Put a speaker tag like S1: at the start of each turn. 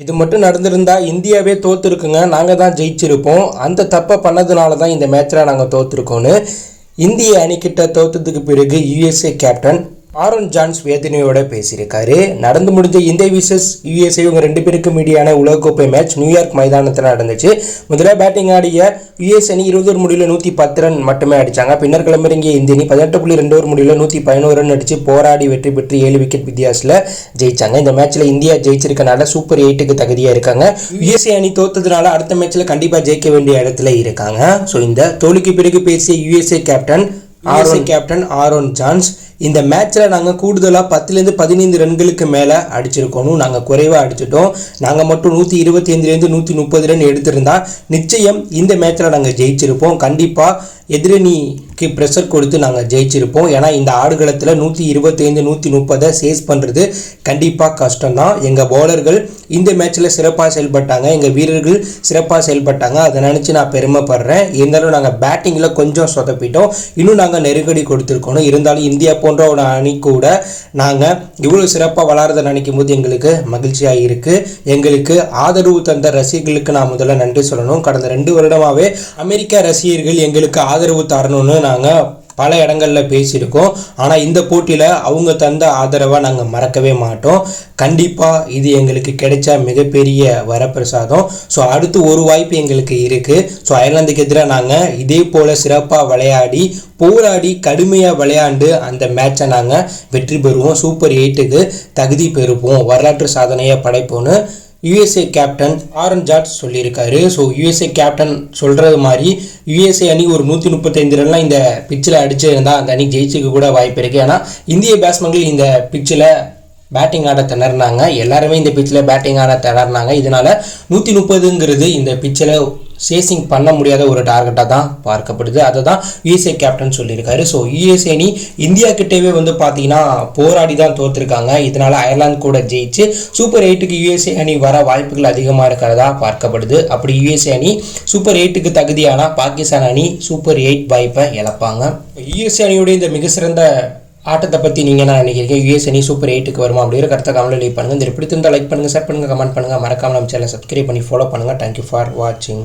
S1: இது மட்டும் நடந்திருந்தா இந்தியாவே தோத்துருக்குங்க. நாங்கள் தான் ஜெயிச்சிருப்போம். அந்த தப்பை பண்ணதுனால தான் இந்த மேட்ச்சில் நாங்கள் தோத்துருக்கோன்னு இந்திய அணிக்கிட்ட தோத்ததுக்கு பிறகு யுஎஸ்ஏ கேப்டன் ஆரோன் ஜான்ஸ் வேதனையோட பேசியிருக்காரு. நடந்து முடிஞ்ச இந்திய விசஸ் யுஎஸ்ஏ இவங்க ரெண்டு பேருக்கும் இடையான உலகக்கோப்பை மேட்ச் நியூயார்க் மைதானத்தில் நடந்துச்சு. முதல்ல பேட்டிங் ஆடிய யுஎஸ் அணி இருபது ஒரு முடிவில் நூற்றி பத்து ரன் மட்டுமே அடிச்சாங்க. பின்னர் கிளம்பிறங்கிய இந்திய அணி பதினெட்டு புள்ளி ரெண்டு ஒரு முடிவில் நூற்றி பதினோரு ரன் அடிச்சு போராடி வெற்றி பெற்று ஏழு விக்கெட் வித்தியாசத்தில் ஜெயிச்சாங்க. இந்த மேட்ச்சில் இந்தியா ஜெயிச்சிருக்கனால சூப்பர் எயிட்டுக்கு தகுதியாக இருக்காங்க. யுஎஸ்ஏ அணி தோத்ததுனால அடுத்த மேட்ச்சில் கண்டிப்பாக ஜெயிக்க வேண்டிய இடத்துல இருக்காங்க. ஸோ இந்த தோல்விக்கு பிறகு பேசிய USA captain Aaron captain Aaron Jones இந்த மேட்ச்சில் நாங்கள் கூடுதலாக பத்துலேருந்து பதினைந்து ரன்களுக்கு மேலே அடிச்சிருக்கணும் நாங்கள் குறைவாக அடிச்சிட்டோம். நாங்கள் மட்டும் நூற்றி இருபத்தி ஐந்துலேருந்து நூற்றி முப்பது ரன் எடுத்திருந்தா நிச்சயம் இந்த மேட்ச்சில் நாங்கள் ஜெயிச்சிருப்போம். கண்டிப்பாக எதிரணிக்கு ப்ரெஷர் கொடுத்து நாங்கள் ஜெயிச்சிருப்போம். ஏன்னா இந்த ஆடுகளத்தில் நூற்றி இருபத்தைந்து நூற்றி முப்பதை சேஸ் பண்ணுறது கண்டிப்பாக கஷ்டம்தான். எங்கள் பவுலர்கள் இந்த மேட்ச்சில் சிறப்பாக செயல்பட்டாங்க. எங்கள் வீரர்கள் சிறப்பாக செயல்பட்டாங்க. அதை நினச்சி நான் பெருமைப்படுறேன். இருந்தாலும் நாங்கள் பேட்டிங்கில் கொஞ்சம் சொதப்பிட்டோம். இன்னும் நாங்கள் நெருக்கடி கொடுத்துருக்கணும் இருந்தாலும் இந்தியா போ போன்ற ஒரு அணி கூட நாங்கள் இவ்வளோ சிறப்பாக வளர்றதை நினைக்கும் போது எங்களுக்கு மகிழ்ச்சியாக இருக்குது எங்களுக்கு ஆதரவு தந்த ரசிகர்களுக்கு நான் முதல்ல நன்றி சொல்லணும். கடந்த ரெண்டு வருடமாகவே அமெரிக்க ரசிகர்கள் எங்களுக்கு ஆதரவு தரணும்னு நாங்கள் பல இடங்களில் பேசியிருக்கோம். ஆனால் இந்த போட்டியில் அவங்க தந்த ஆதரவை நாங்கள் மறக்கவே மாட்டோம். கண்டிப்பாக இது எங்களுக்கு கிடைச்ச மிகப்பெரிய வரப்பிரசாதம். ஸோ அடுத்து ஒரு வாய்ப்பு எங்களுக்கு இருக்குது ஸோ அயர்லாந்துக்கு எதிராக நாங்கள் இதே போல் சிறப்பாக விளையாடி போராடி கடுமையாக விளையாண்டு அந்த மேட்சை நாங்கள் வெற்றி பெறுவோம். சூப்பர் எயிட்டுக்கு தகுதி பெறுவோம். வரலாற்று சாதனையை படைப்போன்னு யுஎஸ்ஏ கேப்டன் ஆரன் ஜார்ஜ் சொல்லியிருக்காரு. ஸோ யுஎஸ்ஏ கேப்டன் சொல்கிறது மாதிரி யுஎஸ்ஏ அணி ஒரு நூற்றி முப்பத்தைந்து ரன்லாம் இந்த பிச்சில் அடிச்சிருந்தால் அந்த அணி ஜெயிச்சுக்க கூட வாய்ப்பு இருக்குது ஏன்னா இந்திய பேட்ஸ்மேன்கள் இந்த பிச்சில் பேட்டிங் ஆட திணறினாங்க. எல்லாருமே இந்த பிச்சில் பேட்டிங் ஆட திணறினாங்க. இதனால் நூற்றி முப்பதுங்கிறது இந்த பிச்சில் சேசிங் பண்ண முடியாத ஒரு டார்கெட்டாக தான் பார்க்கப்படுது. அதை தான் யுஎஸ்ஏ கேப்டன் சொல்லியிருக்காரு. ஸோ யுஎஸ்ஏ அணி இந்தியா கிட்டவே வந்து பார்த்தீங்கன்னா போராடி தான் தோற்றுருக்காங்க இதனால் அயர்லாந்து கூட ஜெயிச்சு சூப்பர் எயிட்டுக்கு யுஎஸ்ஏ அணி வர வாய்ப்புகள் அதிகமாக இருக்கிறதா பார்க்கப்படுது. அப்படி யுஎஸ்ஏ அணி சூப்பர் எயிட்டுக்கு தகுதியானால் பாகிஸ்தான் அணி சூப்பர் எயிட் வாய்ப்பை இழப்பாங்க. யுஎஸ்ஏ அணியுடைய இந்த மிக சிறந்த ஆட்டத்தை பற்றி நீங்கள் என்ன நினைக்கிறீங்க? யூஎஸ் அணி சூப்பர் எயிட்டுக்கு வருமா? அப்படிங்கிற கருத்தை கமெண்ட் லீவ் பண்ணுங்கள் இந்த பிடித்திருந்தால் லைக் பண்ணுங்கள் ஷேர் பண்ணுங்கள் கமெண்ட் பண்ணுங்கள் மறக்காமல் நம்ம சேனலை சப்ஸ்கிரைப் பண்ணி ஃபாலோ பண்ணுங்கள் தேங்க்யூ ஃபார் வாட்சிங்